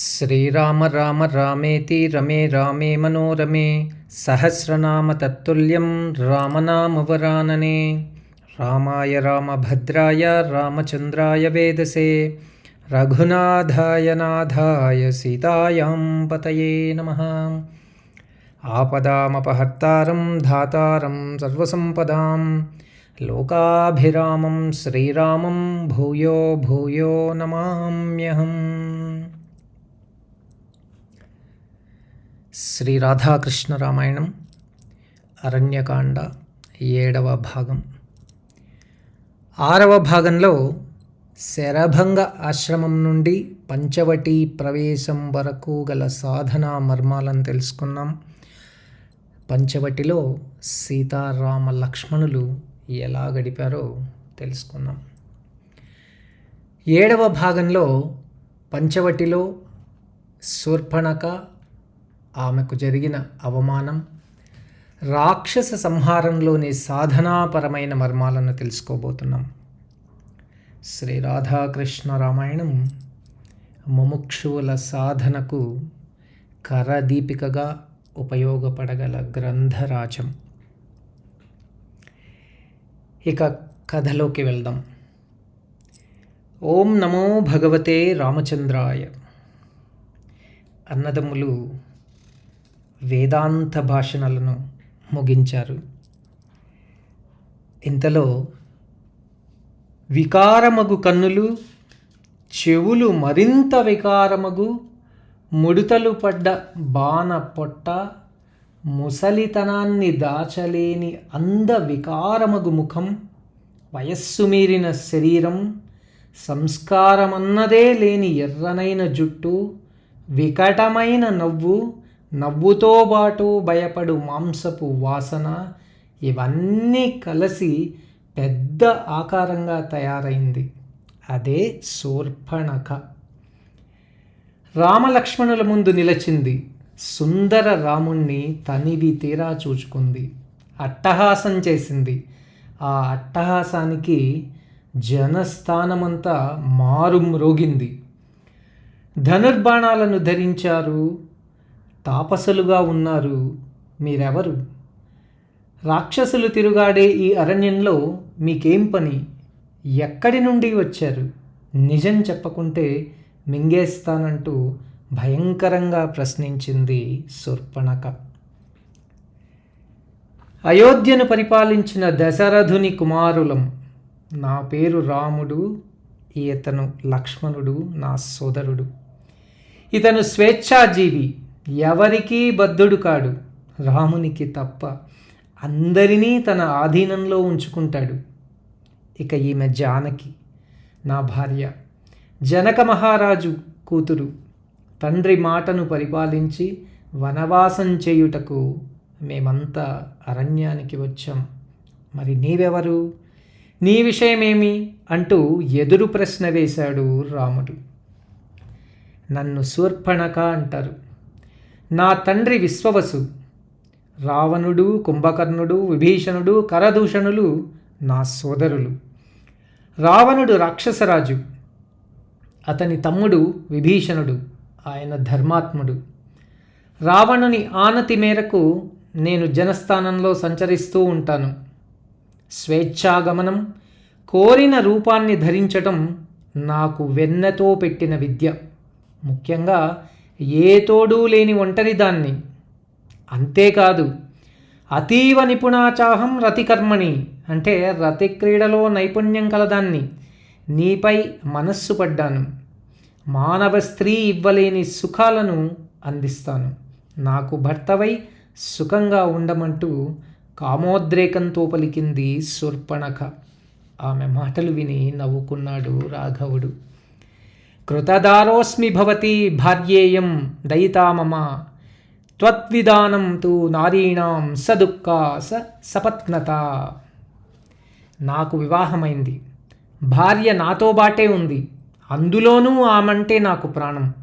श्रीराम राम रामेति रमे रामे मनोरमे सहस्रनाम तत्तुल्यं रामनामवरानने। रामाय रामभद्राय रामचन्द्राय वेदसे। रघुनाथाय नाथाय सीतायां पतये नमः। आपदामपहर्तारं धातारं सर्वसम्पदां। लोकाभिरामं श्रीरामं भूयो भूयो नमाम्यहम्। శ్రీ రాధాకృష్ణ రామాయణం అరణ్యకాండ ఏడవ భాగం. ఆరవ భాగంలో శరభంగ ఆశ్రమం నుండి పంచవటి ప్రవేశం వరకు గల సాధనా మర్మాలను తెలుసుకున్నాం. పంచవటిలో సీతారామ లక్ష్మణులు ఎలా గడిపారో తెలుసుకున్నాం. ఏడవ భాగంలో పంచవటిలో శూర్పణక ఆమెకు జరిగిన అవమానం రాక్షస సంహారంలోని సాధనాపరమైన మర్మాలను తెలుసుకోబోతున్నాం. శ్రీ రాధాకృష్ణ రామాయణం ముముక్షువుల సాధనకు కరదీపికగా ఉపయోగపడగల గ్రంథరాజం ఇక కథలోకి వెళ్దాం. ఓం నమో భగవతే రామచంద్రాయ. అన్నదమ్ములు వేదాంత భాషణలను ముగించారు. ఇంతలో వికారమగు కన్నులు చెవులు మరింత వికారమగు ముడుతలు పడ్డ బాణ పొట్ట ముసలితనాన్ని దాచలేని అంద వికారమగు ముఖం వయస్సు మీరిన శరీరం సంస్కారమన్నదే లేని ఎర్రనైన జుట్టు వికటమైన నవ్వు నవ్వుతో పాటు భయపడు మాంసపు వాసన ఇవన్నీ కలిసి పెద్ద ఆకారంగా తయారైంది. అదే శూర్పణక రామలక్ష్మణుల ముందు నిలచింది. సుందర రాముణ్ణి తనివి తీరా చూచుకుంది. అట్టహాసం చేసింది. ఆ అట్టహాసానికి జనస్థానమంతా మారుమ్రోగింది. ధనుర్బాణాలను ధరించారు తాపసులుగా ఉన్నారు మీరెవరు? రాక్షసులు తిరుగాడే ఈ అరణ్యంలో మీకేం పని? ఎక్కడి నుండి వచ్చారు? నిజం చెప్పకుంటే మింగేస్తానంటూ భయంకరంగా ప్రశ్నించింది శూర్పణక. అయోధ్యను పరిపాలించిన దశరథుని కుమారులం. నా పేరు రాముడు ఇతను లక్ష్మణుడు నా సోదరుడు. ఇతను స్వేచ్ఛాజీవి. ఎవరికీ బద్ధుడు కాడు. రామునికి తప్ప అందరినీ తన ఆధీనంలో ఉంచుకుంటాడు. ఇక ఈమె జానకి నా భార్య జనక మహారాజు కూతురు తండ్రి మాటను పరిపాలించి వనవాసం చేయుటకు మేమంతా అరణ్యానికి వచ్చాం. మరి నీవెవరు? నీ విషయమేమి? అంటూ ఎదురు ప్రశ్న వేశాడు రాముడు. నన్ను శూర్పణక అంటారు. నా తండ్రి విశ్వవసు. రావణుడు కుంభకర్ణుడు విభీషణుడు కరదూషణులు నా సోదరులు. రావణుడు రాక్షసరాజు. అతని తమ్ముడు విభీషణుడు. ఆయన ధర్మాత్ముడు. రావణుని ఆనతి మేరకు నేను జనస్థానంలో సంచరిస్తూ ఉంటాను. స్వేచ్ఛాగమనం కోరిన రూపాన్ని ధరించటం నాకు వెన్నతో పెట్టిన విద్య. ముఖ్యంగా ఏ తోడు లేని ఒంటరిదాన్ని అంతేకాదు అతీవ నిపుణాచాహం రతికర్మణి అంటే రతి క్రీడలో నైపుణ్యం కలదాన్ని. నీపై మనస్సు పడ్డాను. మానవ స్త్రీ ఇవ్వలేని సుఖాలను అందిస్తాను. నాకు భర్తవై సుఖంగా ఉండమంటూ కామోద్రేకంతో పలికింది శూర్పణఖ. ఆమె మాటలు విని నవ్వుకున్నాడు రాఘవుడు. కృతదారోస్మి భవతి భార్యేయం దయితా మమ. త్వద్విధానం తు నారీణాం సదుఃఖ స సపత్నత. నాకు వివాహమైంది. భార్య నాతో బాటే ఉంది. అందులోనూ ఆమంటే నాకు ప్రాణం.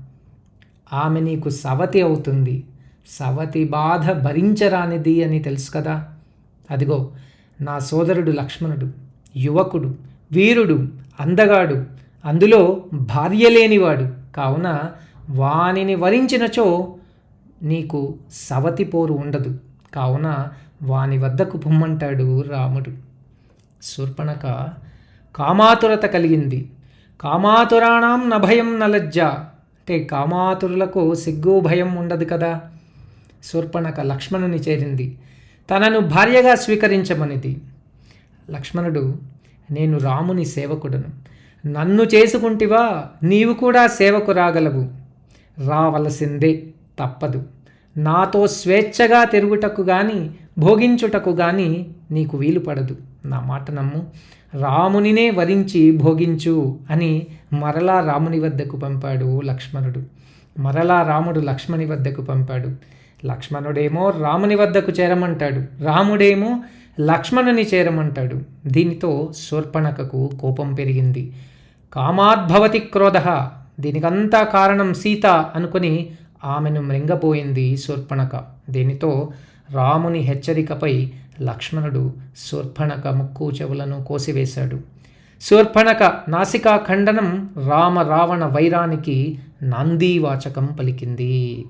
ఆమె నీకు సవతి అవుతుంది. సవతి బాధ భరించరానిది అని తెలుసు కదా. అదిగో నా సోదరుడు లక్ష్మణుడు యువకుడు వీరుడు అందగాడు అందులో భార్య లేనివాడు కావున వానిని వరించినచో నీకు సవతి పోరు ఉండదు. కావున వాని వద్దకు పొమ్మంటాడు రాముడు. శూర్పణక కామాతురత కలిగింది. కామాతురాణం నభయం నలజ్జ అంటే కామాతురులకు సిగ్గు భయం ఉండదు కదా. శూర్పణక లక్ష్మణుని చేరింది. తనను భార్యగా స్వీకరించమనిది. లక్ష్మణుడు నేను రాముని సేవకుడను. నన్ను చేసుకుంటివా? నీవు కూడా సేవకు రాగలవు రావలసిందే తప్పదు. నాతో స్వేచ్ఛగా తిరుగుటకు గాని భోగించుటకు గాని నీకు వీలు పడదు. నా మాట నమ్ము. రామునినే వరించి భోగించు అని మరలా రాముని వద్దకు పంపాడు లక్ష్మణుడు. మరలా రాముడు లక్ష్మణి వద్దకు పంపాడు. లక్ష్మణుడేమో రాముని వద్దకు చేరమంటాడు. రాముడేమో లక్ష్మణుని చేరమంటాడు. దీనితో శూర్పణకకు కోపం పెరిగింది. కామాద్భవతి క్రోధ. దీనికంతా కారణం సీత అనుకుని ఆమెను మృంగపోయింది శూర్పణక. దీనితో రాముని హెచ్చరికపై లక్ష్మణుడు శూర్పణక ముక్కు చెవులను కోసివేశాడు. శూర్పణక నాసికా ఖండనం రామ రావణ వైరానికి నాందీవాచకం పలికింది.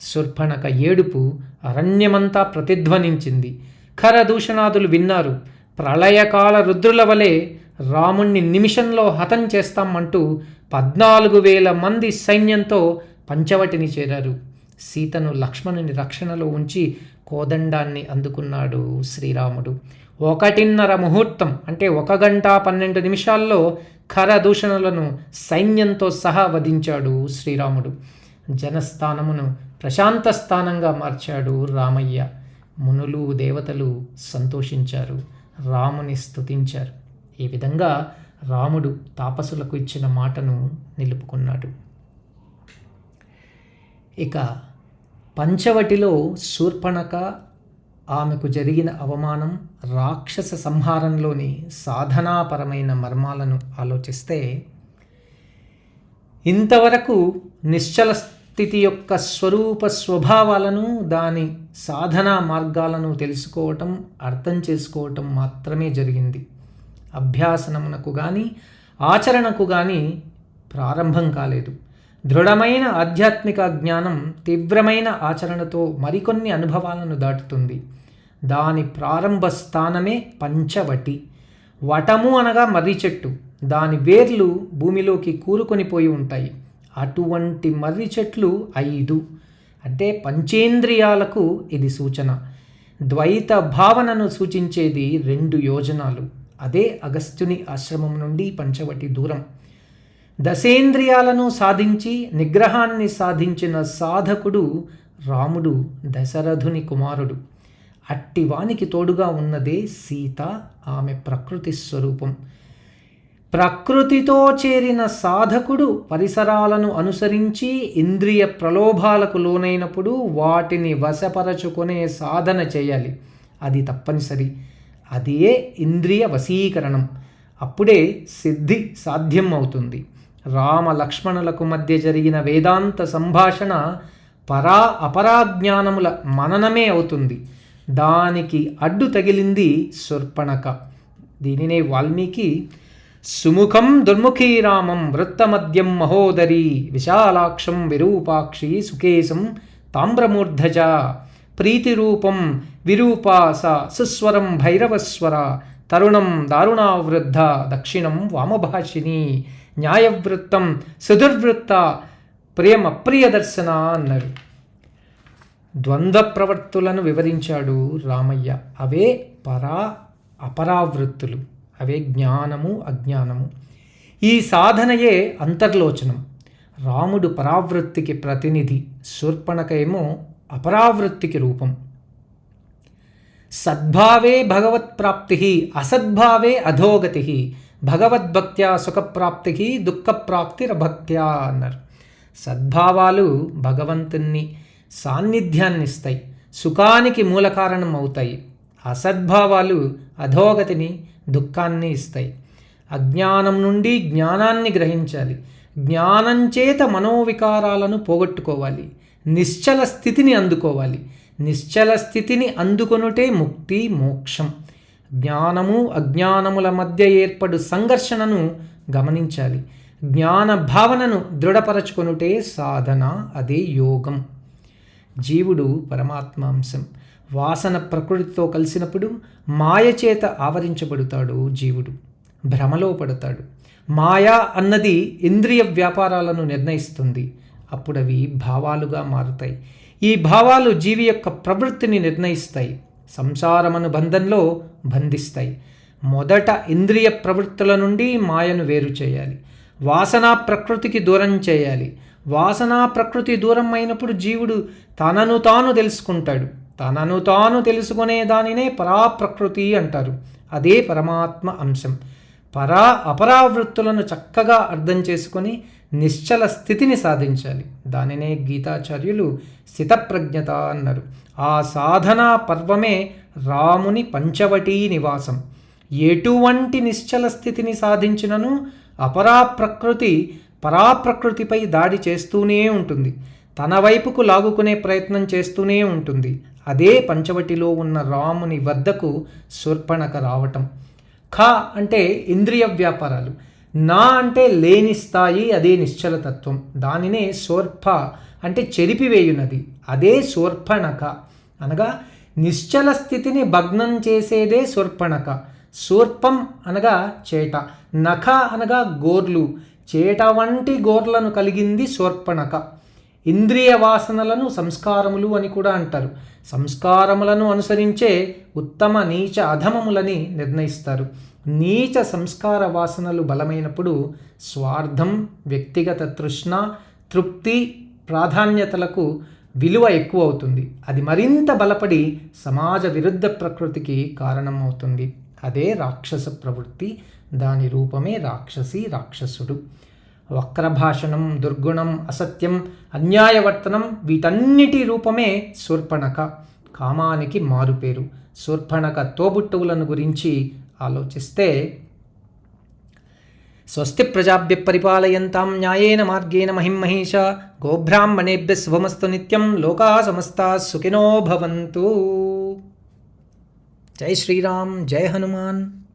శూర్పణక ఏడుపు అరణ్యమంతా ప్రతిధ్వనించింది. ఖరదూషణాదులు విన్నారు. ప్రళయకాల రుద్రుల వలె రాముణ్ణి నిమిషంలో హతం చేస్తామంటూ పద్నాలుగు వేల మంది సైన్యంతో పంచవటిని చేరారు. సీతను లక్ష్మణుని రక్షణలో ఉంచి కోదండాన్ని అందుకున్నాడు శ్రీరాముడు. ఒకటిన్నర ముహూర్తం అంటే ఒక గంట పన్నెండు నిమిషాల్లో ఖరదూషణలను సైన్యంతో సహా వధించాడు శ్రీరాముడు. జనస్థానమును ప్రశాంత స్థానంగా మార్చాడు రామయ్య. మునులు దేవతలు సంతోషించారు. రాముని స్తుతించారు. ఈ విధంగా రాముడు తాపసులకు ఇచ్చిన మాటను నిలుపుకున్నాడు. ఇక పంచవటిలో శూర్పణక ఆమెకు జరిగిన అవమానం రాక్షస సంహారంలోని సాధనాపరమైన మర్మాలను ఆలోచిస్తే ఇంతవరకు నిశ్చల స్థితి యొక్క స్వరూప స్వభావాలను దాని సాధనా మార్గాలను తెలుసుకోవటం అర్థం చేసుకోవటం మాత్రమే జరిగింది. అభ్యాసనమునకు కానీ ఆచరణకు కానీ ప్రారంభం కాలేదు. దృఢమైన ఆధ్యాత్మిక జ్ఞానం తీవ్రమైన ఆచరణతో మరికొన్ని అనుభవాలను దాటుతుంది. దాని ప్రారంభ స్థానమే పంచవటి. వటము అనగా మర్రి చెట్టు. దాని వేర్లు భూమిలోకి కూరుకొని పోయి ఉంటాయి. అటువంటి మర్రి చెట్లు ఐదు. అంటే పంచేంద్రియాలకు ఇది సూచన. ద్వైత భావనను సూచించేది రెండు యోజనాలు. అదే అగస్త్యుని ఆశ్రమం నుండి పంచవటి దూరం. దశేంద్రియాలను సాధించి నిగ్రహాన్ని సాధించిన సాధకుడు రాముడు దశరథుని కుమారుడు. అట్టివానికి తోడుగా ఉన్నదే సీత ఆమె ప్రకృతి స్వరూపం. ప్రకృతితో చేరిన సాధకుడు పరిసరాలను అనుసరించి ఇంద్రియ ప్రలోభాలకు లోనైనప్పుడు వాటిని వశపరచుకునే సాధన చేయాలి. అది తప్పనిసరి. అదే ఇంద్రియ వశీకరణం. అప్పుడే సిద్ధి సాధ్యం అవుతుంది. రామ లక్ష్మణులకు మధ్య జరిగిన వేదాంత సంభాషణ పరా అపరాజ్ఞానముల మననమే అవుతుంది. దానికి అడ్డు తగిలింది శూర్పణక. దీనినే వాల్మీకి సుముఖం దుర్ముఖీ రామం వృత్తమద్యం మహోదరి విశాలాక్షం విరూపాక్షి సుకేశం తామ్రమూర్ధజ ప్రీతిరూపం విరూపాస సుస్వరం భైరవస్వర తరుణం దారుణావృద్ధ దక్షిణం వామభాషిని న్యాయవృత్తం సుదుర్వృత్త ప్రేమ ప్రియదర్శన అన్నారు ద్వంద్వ ప్రవర్తులను వివరించాడు రామయ్య. అవే పరా అపరావృత్తులు. అవే జ్ఞానము అజ్ఞానము. ఈ సాధనయే అంతర్లోచనం. రాముడు పరావృత్తికి ప్రతినిధి శూర్పణకేమో అపరావృత్తికి రూపం. సద్భావే భగవత్ప్రాప్తి అసద్భావే అధోగతి భగవద్భక్త్యా సుఖప్రాప్తి దుఃఖప్రాప్తిరభక్త్యా అన్నారు. సద్భావాలు భగవంతుణ్ణి సాన్నిధ్యాన్ని ఇస్తాయి సుఖానికి మూల కారణం అవుతాయి అసద్భావాలు అధోగతిని దుఃఖాన్ని ఇస్తాయి. అజ్ఞానం నుండి జ్ఞానాన్ని గ్రహించాలి. జ్ఞానం చేత మనోవికారాలను పోగొట్టుకోవాలి. నిశ్చల స్థితిని అందుకోవాలి. నిశ్చల స్థితిని అందుకొనుటే ముక్తి మోక్షం. జ్ఞానము అజ్ఞానముల మధ్య ఏర్పడు సంఘర్షణను గమనించాలి. జ్ఞాన భావనను దృఢపరచుకొనుటే సాధన అదే యోగం. జీవుడు పరమాత్మాంశం. వాసన ప్రకృతితో కలిసినప్పుడు మాయ చేత ఆవరించబడతాడు జీవుడు. భ్రమలో పడతాడు. మాయా అన్నది ఇంద్రియ వ్యాపారాలను నిర్ణయిస్తుంది. అప్పుడవి భావాలుగా మారుతాయి. ఈ భావాలు జీవి యొక్క ప్రవృత్తిని నిర్ణయిస్తాయి సంసారమను బంధంలో బంధిస్తాయి. మొదట ఇంద్రియ ప్రవృత్తుల నుండి మాయను వేరు చేయాలి. వాసనా ప్రకృతికి దూరం చేయాలి. వాసనా ప్రకృతి దూరం అయినప్పుడు జీవుడు తనను తాను తెలుసుకుంటాడు. తనను తాను తెలుసుకునే దానినే పరాప్రకృతి అంటారు. అదే పరమాత్మ అంశం. పరా అపరావృత్తులను చక్కగా అర్థం చేసుకొని నిశ్చల స్థితిని సాధించాలి. దానినే గీతాచార్యులు స్థితప్రజ్ఞత అన్నారు. ఆ సాధనా పర్వమే రాముని పంచవటీ నివాసం. ఎటువంటి నిశ్చల స్థితిని సాధించినను అపరాప్రకృతి పరాప్రకృతిపై దాడి చేస్తూనే ఉంటుంది. తన వైపుకు లాగుకునే ప్రయత్నం చేస్తూనే ఉంటుంది. అదే పంచవటిలో ఉన్న రాముని వద్దకు శూర్పణక రావటం. ఖ అంటే ఇంద్రియ వ్యాపారాలు. నా అంటే లేని స్థాయి అదే నిశ్చలతత్వం. దానినే సోర్ప అంటే చెరిపివేయునది. అదే సోర్పణక. అనగా నిశ్చల స్థితిని భగ్నం చేసేదే సోర్పణక. శూర్పం అనగా చేట. నఖ అనగా గోర్లు. చేట వంటి గోర్లను కలిగింది సోర్పణక. ఇంద్రియ వాసనలను సంస్కారములు అని కూడా అంటారు. సంస్కారములను అనుసరించే ఉత్తమ నీచ అధమములని నిర్ణయిస్తారు. నీచ సంస్కార వాసనలు బలమైనప్పుడు స్వార్థం వ్యక్తిగత తృష్ణ తృప్తి ప్రాధాన్యతలకు విలువ ఎక్కువ అవుతుంది అది మరింత బలపడి సమాజ విరుద్ధ ప్రకృతికి కారణమవుతుంది. అదే రాక్షస ప్రవృత్తి. దాని రూపమే రాక్షసి రాక్షసుడు. వక్రభాషణం దుర్గుణం అసత్యం అన్యాయవర్తనం వీటన్నిటి రూపమే శూర్పణక కామానికి మారుపేరు. శూర్పణక తోబుట్టువులను గురించి ఆలోచిస్తే స్వస్తి ప్రజాభ్య పరిపాలయంతాం న్యాయేన మార్గేణ మహిమహేష గోబ్రాహ్మణేభ్య శుభమస్తు నిత్యం లోకా సమస్తా సుఖినో భవంతు. జై శ్రీరామ్ జై హనుమాన్.